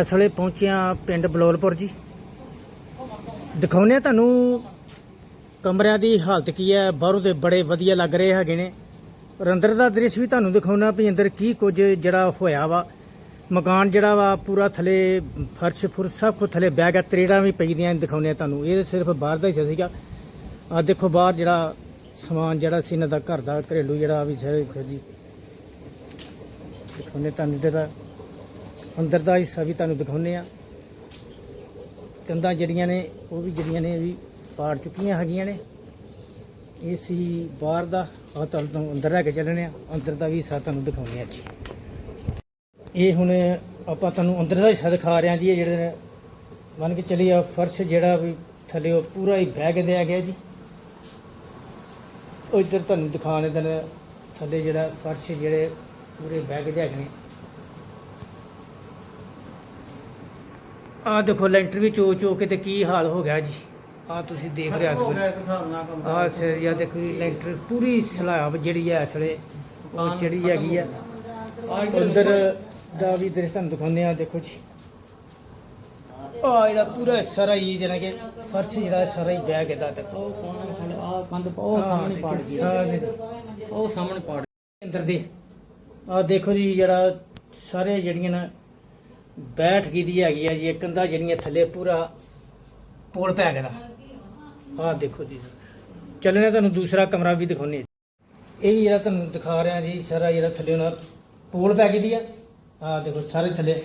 ਇਸ ਵੇਲੇ ਪਹੁੰਚਿਆ ਪਿੰਡ ਬਲੋਲਪੁਰ ਜੀ। ਦਿਖਾਉਂਦੇ ਆ ਤੁਹਾਨੂੰ ਕਮਰਿਆਂ ਦੀ ਹਾਲਤ ਕੀ ਹੈ, ਬਾਹਰੋਂ ਦੇ ਬੜੇ ਵਧੀਆ ਲੱਗ ਰਹੇ ਹੈਗੇ ਨੇ। ਔਰ ਅੰਦਰ ਦਾ ਦ੍ਰਿਸ਼ ਵੀ ਤੁਹਾਨੂੰ ਦਿਖਾਉਣਾ ਵੀ ਅੰਦਰ ਕੀ ਕੁਝ ਜਿਹੜਾ ਹੋਇਆ ਵਾ। ਮਕਾਨ ਜਿਹੜਾ ਵਾ ਪੂਰਾ ਥੱਲੇ ਫਰਸ਼ ਫੁਰਸ਼ ਸਭ ਕੁਝ ਥੱਲੇ ਬਹਿ ਗਿਆ ਤਰੇੜਾਂ ਵੀ ਪਈਆਂ ਦਿਖਾਉਂਦੇ ਆ ਤੁਹਾਨੂੰ। ਇਹ ਸਿਰਫ ਬਾਹਰ ਦਾ ਹੀ ਸੀਗਾ। ਆ ਦੇਖੋ ਬਾਹਰ ਜਿਹੜਾ ਸਮਾਨ ਜਿਹੜਾ ਸੀ ਇਹਨਾਂ ਦਾ ਘਰ ਦਾ ਘਰੇਲੂ ਜਿਹੜਾ ਵੀ ਸਾਰੇ ਦੇਖੋ ਜੀ। ਦਿਖਾਉਂਦੇ ਤੁਹਾਨੂੰ ਜਿਹੜਾ ਅੰਦਰ ਦਾ ਹਿੱਸਾ ਵੀ ਤੁਹਾਨੂੰ ਦਿਖਾਉਂਦੇ ਆ ਕੰਧਾਂ ਜਿਹੜੀਆਂ ਨੇ, ਉਹ ਵੀ ਜਿਹੜੀਆਂ ਨੇ ਵੀ ਪਾੜ ਚੁੱਕੀਆਂ ਹੈਗੀਆਂ ਨੇ। ਇਹ ਸੀ ਬਾਹਰ ਦਾ ਆ ਤੁਹਾਨੂੰ ਅੰਦਰ ਲੈ ਕੇ ਚੱਲਣੇ ਆ ਅੰਦਰ ਦਾ ਵੀ ਹਿੱਸਾ ਤੁਹਾਨੂੰ ਦਿਖਾਉਂਦੇ ਆ ਜੀ। ਇਹ ਹੁਣ ਆਪਾਂ ਤੁਹਾਨੂੰ ਅੰਦਰ ਦਾ ਹਿੱਸਾ ਦਿਖਾ ਰਹੇ ਹਾਂ ਜੀ, ਇਹ ਜਿਹੜੇ ਮੰਨ ਕੇ ਚਲੀ ਆ ਫਰਸ਼ ਜਿਹੜਾ ਵੀ ਥੱਲੇ ਉਹ ਪੂਰਾ ਹੀ ਬਹਿ ਕੇ ਦਿਆ ਗਿਆ ਜੀ। ਉਹ ਇੱਧਰ ਤੁਹਾਨੂੰ ਦਿਖਾਣੇ ਦਿਨ ਥੱਲੇ ਜਿਹੜਾ ਫਰਸ਼ ਜਿਹੜੇ ਪੂਰੇ ਬਹਿ ਕੇ ਦਿਆ ਗਏ ਆ ਦੇਖੋ ਲੈਂਟਰ ਵੀ ਚੋ ਚੋ ਕੇ ਤੇ ਕੀ ਹਾਲ ਹੋ ਗਿਆ ਜੀ? ਆ ਤੁਸੀਂ ਦੇਖ ਰਹੇ ਹੋ ਆ ਸੇ ਜਾਂ ਦੇਖੋ ਜੀ ਲੈਂਟਰ ਪੂਰੀ ਸਲਾਬ ਜਿਹੜੀ ਹੈ ਇਸ ਵੇਲੇ ਉਹ ਜਿਹੜੀ ਹੈਗੀ ਆ। ਅੰਦਰ ਦਾ ਵੀ ਦ੍ਰਿਸ਼ ਤੁਹਾਨੂੰ ਦਿਖਾਉਂਦੇ ਆ ਦੇਖੋ ਜੀ। ਆ ਜਿਹੜਾ ਪੂਰਾ ਸਾਰਾ ਹੀ ਜਿਹੜਾ ਕਿ ਫਰਸ਼ ਜਿਹੜਾ ਸਾਰਾ ਹੀ ਬਹਿ ਗਿਆ ਦਾ ਦੇਖੋ। ਉਹ ਕੋਣ ਸਾਡੇ ਆ ਕੰਧ ਉਹ ਆਹ ਸਾਹਮਣੇ ਦੇਖੋ ਪਾੜ ਗਈ। ਸਾਰੇ ਉਹ ਸਾਹਮਣੇ ਪਾੜ ਅੰਦਰ ਦੇ। ਆ ਦੇਖੋ ਜੀ ਜਿਹੜਾ ਸਾਰੇ ਜਿਹੜੀਆਂ ਨਾ ਬੈਠ ਗਈ ਦੀ ਹੈਗੀ ਆ ਜੀ, ਇਹ ਕੰਧਾਂ ਜਿਹੜੀਆਂ ਥੱਲੇ ਪੂਰਾ ਪੋਲ ਪੈ ਗਿਆ ਆਹ ਦੇਖੋ ਜੀ। ਚੱਲਣੇ ਤੁਹਾਨੂੰ ਦੂਸਰਾ ਕਮਰਾ ਵੀ ਦਿਖਾਉਣੇ ਇਹ ਵੀ ਜਿਹੜਾ ਤੁਹਾਨੂੰ ਦਿਖਾ ਰਿਹਾ ਜੀ, ਸਾਰਾ ਜਿਹੜਾ ਥੱਲੇ ਉਹਨਾਂ ਪੋਲ ਪੈ ਗਈ ਦੀ ਆ। ਆ ਦੇਖੋ ਸਾਰੇ ਥੱਲੇ।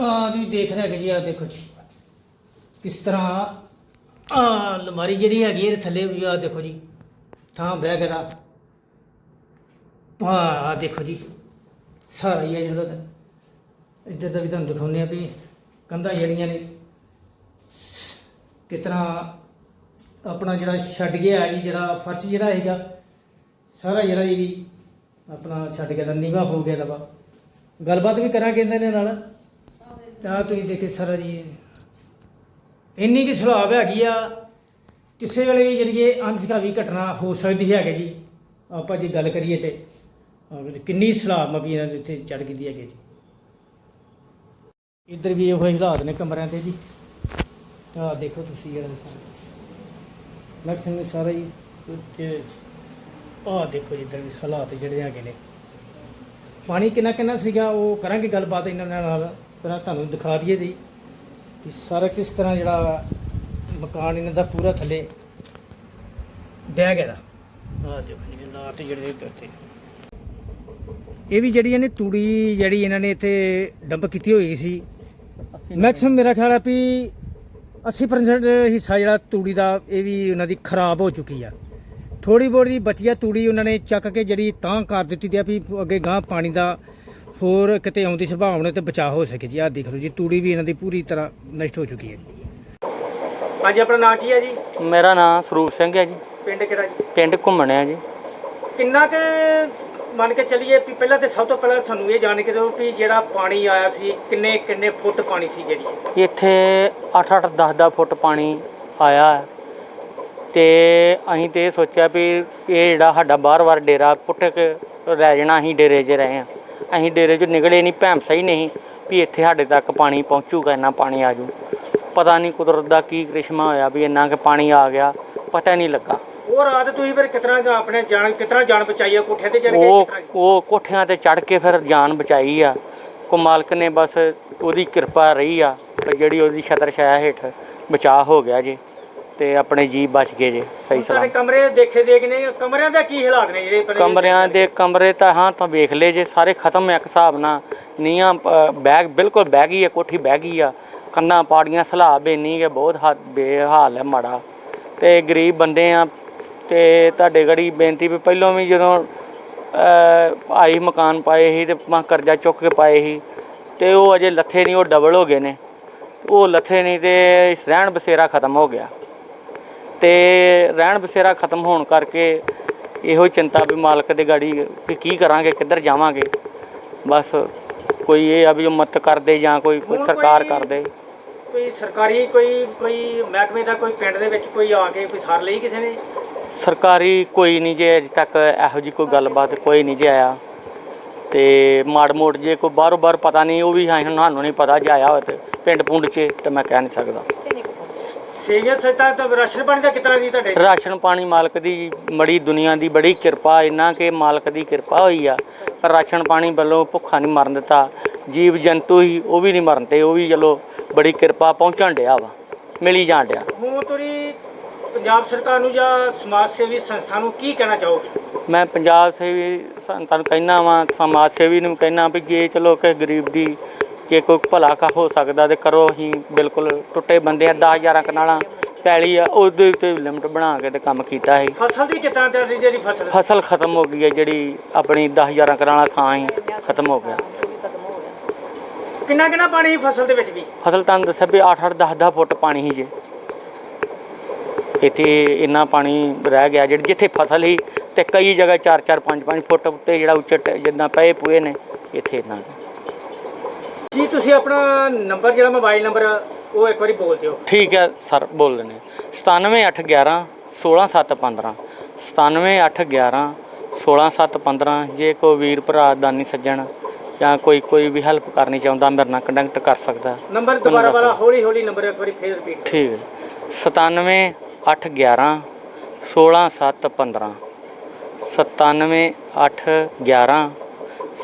ਆ ਜੀ ਦੇਖ ਰਿਹਾ ਜੀ, ਆਹ ਦੇਖੋ ਜੀ। ਕਿਸ ਤਰ੍ਹਾਂ ਆ ਅਲਮਾਰੀ ਜਿਹੜੀ ਹੈਗੀ ਇਹਦੇ ਥੱਲੇ ਵੀ ਆ ਦੇਖੋ ਜੀ। ਥਾਂ ਬਹਿ ਗਿਆ ਆ ਆ ਦੇਖੋ ਜੀ। ਸਾਰਾ ਹੀ ਆ ਜਿਹੜਾ ਇੱਧਰ ਦਾ ਵੀ ਤੁਹਾਨੂੰ ਦਿਖਾਉਂਦੇ ਆ ਵੀ ਕੰਧਾਂ ਜਿਹੜੀਆਂ ਨੇ ਕਿਤਨਾ ਆਪਣਾ ਜਿਹੜਾ ਛੱਡ ਗਿਆ ਜੀ, ਜਿਹੜਾ ਫਰਸ਼ ਜਿਹੜਾ ਹੈਗਾ, ਸਾਰਾ ਜਿਹੜਾ ਇਹ ਵੀ ਆਪਣਾ ਛੱਡ ਗਿਆ, ਦਾ ਨੀਵਾ ਹੋ ਗਿਆ ਦਾ ਵਾ ਗੱਲਬਾਤ ਵੀ ਕਰਾਂਗੇ ਇਹਨਾਂ ਦੇ ਨਾਲ। ਤਾਂ ਤੁਸੀਂ ਦੇਖੇ ਸਾਰਾ ਜੀ, ਇੰਨੀ ਕੀ ਸੁਭਾਵ ਹੈਗੀ ਆ, ਕਿਸੇ ਵੇਲੇ ਵੀ ਜਿਹੜੀ ਇਹ ਅਨਸਕਾਵੀ ਘਟਨਾ ਹੋ ਸਕਦੀ ਹੈ ਜੀ। ਆਪਾਂ ਜੇ ਗੱਲ ਕਰੀਏ ਤੇ, ਆਹ ਵੀ ਕਿੰਨੀ ਸਲਾਬ ਮਪੀ ਇਹਨਾਂ ਦੇ ਉੱਤੇ ਚੜ ਗਈ ਹੈਗੀ ਜੀ। ਇੱਧਰ ਵੀ ਇਹੋ ਜਿਹੇ ਹਾਲਾਤ ਨੇ ਕਮਰਿਆਂ ਤੇ ਜੀ। ਆਹ ਦੇਖੋ ਤੁਸੀਂ ਜਿਹੜਾ ਸਾਰਾ। ਮੈਕਸਿਮਮ ਸਾਰਾ ਹੀ ਉੱਤੇ ਆਹ ਦੇਖੋ ਜੀ ਇੱਧਰ ਵੀ ਹਾਲਾਤ ਜਿਹੜੇ ਹੈਗੇ ਨੇ। ਪਾਣੀ ਕਿੰਨਾ ਕਿੰਨਾ ਸੀਗਾ, ਉਹ ਕਰਾਂਗੇ ਗੱਲਬਾਤ ਇਹਨਾਂ ਨਾਲ। ਪਹਿਲਾਂ ਤੁਹਾਨੂੰ ਦਿਖਾ ਦਈਏ ਜੀ ਕਿ ਸਾਰਾ ਕਿਸ ਤਰ੍ਹਾਂ ਜਿਹੜਾ ਮਕਾਨ ਇਹਨਾਂ ਦਾ ਪੂਰਾ ਥੱਲੇ ਡਹਿ ਗਿਆ ਦਾ। ਆਹ ਦੇਖੋ ਜੀ ਲਾਟ ਜਿਹੜੇ ਇੱਧਰ ਇਹ ਵੀ ਜਿਹੜੀ ਇਹਨੇ ਤੂੜੀ ਜਿਹੜੀ ਇਹਨਾਂ ਨੇ ਇੱਥੇ ਡੰਪ ਕੀਤੀ ਹੋਈ ਸੀ ਮੈਕਸਿਮਮ ਮੇਰਾ ਖਿਆਲ ਹੈ ਵੀ 80% ਹਿੱਸਾ ਜਿਹੜਾ ਤੂੜੀ ਦਾ ਇਹ ਵੀ ਉਹਨਾਂ ਦੀ ਖਰਾਬ ਹੋ ਚੁੱਕੀ ਆ। ਥੋੜੀ ਬੋੜੀ ਬਚੀ ਆ ਤੂੜੀ ਉਹਨਾਂ ਨੇ ਚੱਕ ਕੇ ਜਿਹੜੀ ਤਾਂ ਕਰ ਦਿੱਤੀ ਦੀ ਆ ਵੀ ਅੱਗੇ ਗਾਂ ਪਾਣੀ ਦਾ ਹੋਰ ਕਿਤੇ ਆਉਣ ਦੀ ਸੰਭਾਵਨਾ ਤੇ ਬਚਾਅ ਹੋ ਸਕੇ ਜੀ। ਆਹ ਦੇਖ ਲਓ ਜੀ ਤੂੜੀ ਵੀ ਇਹਨਾਂ ਦੀ ਪੂਰੀ ਤਰ੍ਹਾਂ ਨਸ਼ਟ ਹੋ ਚੁੱਕੀ ਹੈ ਹਾਂਜੀ ਆਪਣਾ ਨਾਂ ਕੀ ਹੈ ਜੀ? ਮੇਰਾ ਨਾਮ ਸਰੂਪ ਸਿੰਘ ਹੈ ਜੀ। ਪਿੰਡ ਕਿਹੜਾ ਜੀ? ਪਿੰਡ ਘੁੰਮਣਿਆ ਜੀ। ਕਿੰਨਾ ਕੁ ਮੰਨ ਕੇ ਚੱਲੀਏ ਵੀ ਪਹਿਲਾਂ ਤੇ ਸਭ ਤੋਂ ਪਹਿਲਾਂ ਤੁਹਾਨੂੰ ਇਹ ਜਾਣ ਕੇ ਦਿਓ ਵੀ ਜਿਹੜਾ ਪਾਣੀ ਆਇਆ ਸੀ, ਕਿੰਨੇ ਕਿੰਨੇ ਫੁੱਟ ਪਾਣੀ ਸੀ ਜਿਹੜੀ ਇੱਥੇ 8-8 10-10 ਫੁੱਟ ਪਾਣੀ ਆਇਆ ਹੈ। ਤੇ ਅਸੀਂ ਤੇ ਇਹ ਸੋਚਿਆ ਵੀ ਇਹ ਜਿਹੜਾ ਸਾਡਾ ਬਾਰ-ਬਾਰ ਡੇਰਾ ਪੁੱਟ ਕੇ ਰਹਿ ਜਾਣਾ, ਅਸੀਂ ਡੇਰੇ 'ਚ ਰਹੇ ਹਾਂ। ਅਸੀਂ ਡੇਰੇ 'ਚ ਨਿਕਲੇ ਨਹੀਂ ਭੈਮ ਸਹੀ ਨਹੀਂ ਵੀ ਇੱਥੇ ਸਾਡੇ ਤੱਕ ਪਾਣੀ ਪਹੁੰਚੂਗਾ, ਇੰਨਾ ਪਾਣੀ ਆਜੂ ਪਤਾ ਨਹੀਂ ਕੁਦਰਤ ਦਾ ਕੀ ਕ੍ਰਿਸ਼ਮਾ ਹੋਇਆ ਵੀ ਇੰਨਾ ਕਿ ਪਾਣੀ ਆ ਗਿਆ, ਪਤਾ ਨਹੀਂ ਲੱਗਾ। ਉਹ ਰਾਤ ਤੁਸੀਂ ਫਿਰ ਕਿਤਨਾ ਆਪਣੇ ਜਾਨ ਕਿਤਨਾ ਜਾਨ ਬਚਾਈ ਆ ਕੋਠੇ ਤੇ ਚੜ ਕੇ ਉਹ ਉਹ ਕੋਠਿਆਂ ਤੇ ਚੜ ਕੇ ਫਿਰ ਜਾਨ ਬਚਾਈ ਆ। ਕੋ ਮਾਲਕ ਨੇ ਬਸ ਉਹਦੀ ਕਿਰਪਾ ਰਹੀ ਆ ਵੀ ਜਿਹੜੀ ਉਹਦੀ ਛਤਰ ਛਾਇਆ ਹੇਠ ਬਚਾਅ ਹੋ ਗਿਆ ਜੀ ਤੇ ਆਪਣੇ ਜੀ ਬਚ ਗਏ ਜੀ ਸਹੀ ਸਲਾਮ ਕਮਰੇ ਦੇਖੇ ਦੇਖ ਨੇ ਕਮਰਿਆਂ ਦਾ ਕੀ ਹਾਲਾਤ ਨੇ ਜਿਹੜੇ? ਕਮਰਿਆਂ ਦੇ ਕਮਰੇ ਤਾਂ ਹਾਂ ਤਾਂ ਵੇਖ ਲਏ ਜੇ ਸਾਰੇ ਖਤਮ ਆ ਇੱਕ ਹਿਸਾਬ ਨਾਲ। ਨੀਆਂ ਪ- ਬੈਗ ਬਿਲਕੁਲ ਬਹਿ ਗਈ ਆ ਕੋਠੀ ਬਹਿ ਗਈ ਆ। ਕੰਨਾਂ ਪਾੜੀਆਂ ਸਲਾਬ ਇੰਨੀ ਕਿ ਬਹੁਤ ਹੱਦ ਬੇਹਾਲ ਹੈ ਮਾੜਾ। ਤੇ ਗਰੀਬ ਬੰਦੇ ਆ ਤੇ ਤੁਹਾਡੇ ਗੜੀ ਬੇਨਤੀ ਵੀ ਪਹਿਲਾਂ ਵੀ ਜਦੋਂ ਆਈ ਮਕਾਨ ਪਾਏ ਸੀ ਤੇ ਮੈਂ ਕਰਜ਼ਾ ਚੁੱਕ ਕੇ ਪਾਏ ਸੀ ਤੇ ਉਹ ਅਜੇ ਲੱਥੇ ਨਹੀਂ ਉਹ ਡਬਲ ਹੋ ਗਏ ਨੇ। ਉਹ ਲੱਥੇ ਨਹੀਂ ਤੇ ਰਹਿਣ ਬਸੇਰਾ ਖਤਮ ਹੋ ਗਿਆ। ਤੇ ਰਹਿਣ ਬਸੇਰਾ ਖਤਮ ਹੋਣ ਕਰਕੇ ਇਹੋ ਚਿੰਤਾ ਵੀ ਮਾਲਕ ਦੇ ਗਾੜੀ ਵੀ ਕੀ ਕਰਾਂਗੇ ਕਿੱਧਰ ਜਾਵਾਂਗੇ। ਬਸ ਕੋਈ ਇਹ ਆ ਵੀ ਉਹ ਮਤ ਕਰਦੇ ਜਾਂ ਕੋਈ ਸਰਕਾਰ ਕੋਈ- ਕਰ ਦੇ ਕੋਈ ਸਰਕਾਰੀ ਕੋਈ ਕੋਈ ਮਹਿਕਮੇ ਦਾ ਕੋਈ ਪਿੰਡ ਦੇ ਵਿੱਚ ਕੋਈ ਆ ਕੇ ਕੋਈ ਸਾਰ ਲਈ ਕਿਸੇ ਨੇ? ਸਰਕਾਰੀ ਕੋਈ ਨਹੀਂ ਜੇ ਅਜੇ ਤੱਕ ਇਹੋ ਜੀ ਕੋਈ ਗੱਲਬਾਤ ਕੋਈ ਨਹੀਂ ਜੇ ਆਇਆ। ਤੇ ਮਾੜ ਮੋੜ ਜੇ ਕੋਈ ਬਾਹਰੋਂ ਬਾਹਰ ਪਤਾ ਨਹੀਂ ਉਹ ਵੀ ਹਾਂ ਸਾਨੂੰ ਨਹੀਂ ਪਤਾ ਜੇ ਆਇਆ ਹੋਵੇ ਤੇ ਪਿੰਡ ਪੁੰਡ 'ਚ ਤੇ ਮੈਂ ਕਹਿ ਨਹੀਂ ਸਕਦਾ। ਤਾਂ ਰਾਸ਼ਨ ਪਾਣੀ ਦਾ ਕਿਤਨਾ ਜੀ ਤੁਹਾਡੇ? ਰਾਸ਼ਨ ਪਾਣੀ ਮਾਲਕ ਦੀ ਬੜੀ ਦੁਨੀਆ ਦੀ ਬੜੀ ਕਿਰਪਾ ਇੰਨਾ ਕਿ ਮਾਲਕ ਦੀ ਕਿਰਪਾ ਹੋਈ ਆ। ਪਰ ਰਾਸ਼ਨ ਪਾਣੀ ਵੱਲੋਂ ਭੁੱਖਾ ਨਹੀਂ ਮਰਨ ਦਿੱਤਾ ਜੀਵ ਜੰਤੂ ਹੀ ਉਹ ਵੀ ਨਹੀਂ ਮਰਨ ਤੇ ਉਹ ਵੀ ਚਲੋ ਬੜੀ ਕਿਰਪਾ ਪਹੁੰਚਣ ਡਿਆ ਵਾ ਮਿਲੀ ਜਾਣ ਡਿਆ। ਹੁਣ ਤੁਸੀਂ ਪੰਜਾਬ ਸਰਕਾਰ ਨੂੰ ਜਾਂ ਸਮਾਜ ਸੇਵੀ ਸੰਸਥਾ ਨੂੰ ਕੀ ਕਹਿਣਾ ਚਾਹੋਗੇ? ਮੈਂ ਪੰਜਾਬ ਸੇਵੀ ਸੰਤਾਂ ਨੂੰ ਕਹਿਣਾ ਵਾਂ ਸਮਾਜ ਸੇਵੀ ਨੂੰ ਕਹਿਣਾ ਵੀ ਜੇ ਚਲੋ ਕਿ ਗਰੀਬ ਦੀ ਜੇ ਕੋਈ ਭਲਾ ਕਾ ਹੋ ਸਕਦਾ ਤੇ ਕਰੋ ਅਸੀਂ ਬਿਲਕੁਲ ਟੁੱਟੇ ਬੰਦੇ ਆ 10000 ਕਨਾਲਾਂ ਪੈਲੀ ਆ ਉਹਦੇ ਉੱਤੇ ਲਿਮਟ ਬਣਾ ਕੇ ਤੇ ਕੰਮ ਕੀਤਾ ਸੀ। ਫਸਲ ਦੀ ਕਿਤਨਾ ਚੱਲ ਰਹੀ ਜਿਹੜੀ ਫਸਲ? ਫਸਲ ਖਤਮ ਹੋ ਗਈ ਹੈ ਜਿਹੜੀ ਆਪਣੀ 10000 ਕਨਾਲਾਂ ਥਾਂ ਹੀ ਖਤਮ ਹੋ ਗਿਆ। ਕਿੰਨਾ ਕਿੰਨਾ ਪਾਣੀ ਸੀ ਫਸਲ ਦੇ ਵਿੱਚ ਵੀ? ਫਸਲ ਤੁਹਾਨੂੰ ਦੱਸਿਆ ਵੀ 8-8 10-10 ਫੁੱਟ ਪਾਣੀ ਸੀ ਜੇ। ਇੱਥੇ ਇੰਨਾ ਪਾਣੀ ਰਹਿ ਗਿਆ ਜਿਹੜੀ ਜਿੱਥੇ ਫਸਲ ਸੀ ਤੇ ਕਈ ਜਗ੍ਹਾ 4-4 5-5 ਫੁੱਟ ਉੱਤੇ ਜਿਹੜਾ ਉੱਚੇ ਟ- ਜਿੱਦਾਂ ਪਏ ਪੂਏ ਨੇ ਇੱਥੇ ਇੰਨਾ ਜੀ ਤੁਸੀਂ ਆਪਣਾ ਨੰਬਰ ਜਿਹੜਾ ਮੋਬਾਈਲ ਨੰਬਰ ਉਹ ਇੱਕ ਵਾਰੀ ਬੋਲ ਦਿਓ। ਠੀਕ ਹੈ ਸਰ ਬੋਲ ਲੈਂਦੇ 97811 16715 97811 16715 ਜੇ ਕੋਈ ਵੀਰ ਭਰਾ ਦਾਨੀ ਸੱਜਣ ਜਾਂ ਕੋਈ ਕੋਈ ਵੀ ਹੈਲਪ ਕਰਨੀ ਚਾਹੁੰਦਾ ਮੇਰੇ ਨਾਲ ਕੰਟੈਕਟ ਕਰ ਸਕਦਾ। ਨੰਬਰ ਦੁਬਾਰਾ ਵਾਲਾ ਹੌਲੀ ਹੌਲੀ ਨੰਬਰ ਇੱਕ ਵਾਰੀ ਫੇਰ ਰਿਪੀਟ ਠੀਕ ਹੈ। 97 8 11 16 7 15 97 8 11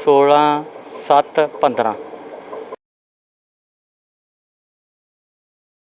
16 7 15